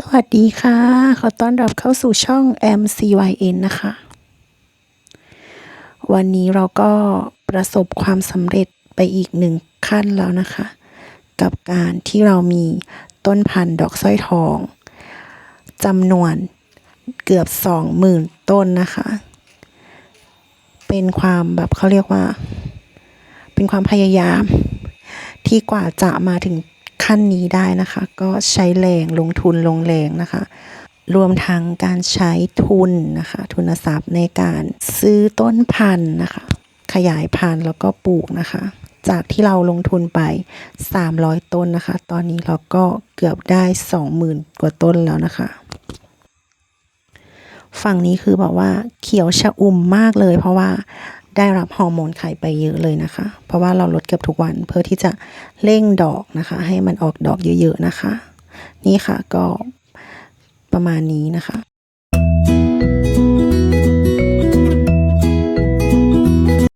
สวัสดีค่ะ ขอต้อนรับเข้าสู่ช่อง MCYN นะคะ วันนี้เราก็ประสบความสำเร็จไปอีกหนึ่งขั้นแล้วนะคะ กับการที่เรามีต้นพันธุ์ดอกสร้อยทองจำนวนเกือบสองหมื่นต้นนะคะ เป็นความแบบเขาเรียกว่า เป็นความพยายามที่กว่าจะมาถึง ขั้นนี้ได้นะคะ ก็ใช้แรงลงทุนลงแรงนะคะ รวมทั้งการใช้ทุนนะคะ ทุนทรัพย์ในการซื้อต้นพันธุ์นะคะ ขยายพันธุ์แล้วก็ปลูกนะคะ จากที่เราลงทุนไป 300 ต้นนะคะ ตอนนี้เราก็เกือบได้ 20,000 กว่าต้นแล้วนะคะฝั่งนี้คือแบบว่าเขียวชะอุ่มมากเลย เพราะว่า ได้รับฮอร์โมนไข่ไปเยอะเลยนะคะ เพราะว่าเราลดเกือบทุกวันเพื่อที่จะเร่งดอกนะคะ ให้มันออกดอกเยอะๆนะคะ นี่ค่ะก็ประมาณนี้นะคะ